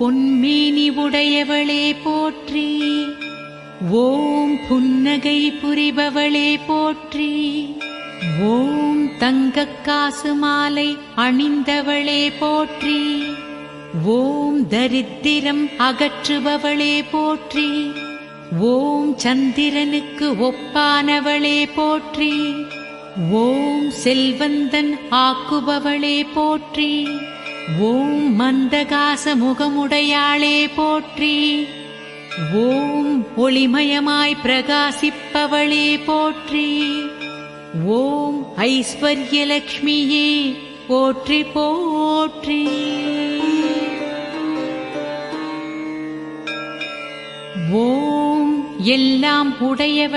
பொன்மேனி உடையவளே போற்றி. ஓம் புன்னகை புரிபவளே போற்றி. ஓம் தங்கக் காசு மாலை அணிந்தவளே போற்றி. ஓம் தரித்திரம் அகற்றுபவளே போற்றி. ஓம் சந்திரனுக்கு ஒப்பானவளே போற்றி. ஓம் செல்வந்தன் ஆக்குபவளே போற்றி. ஓம் மந்தகாச முகமுடையாளே போற்றி. ஓம் ஒளிமயமாய் பிரகாசிப்பவளே போற்றி. ஓம் ஐஸ்வர்யலக்ஷ்மியே போற்றி போற்றி. ஓம் எல்லாம் உடையவள்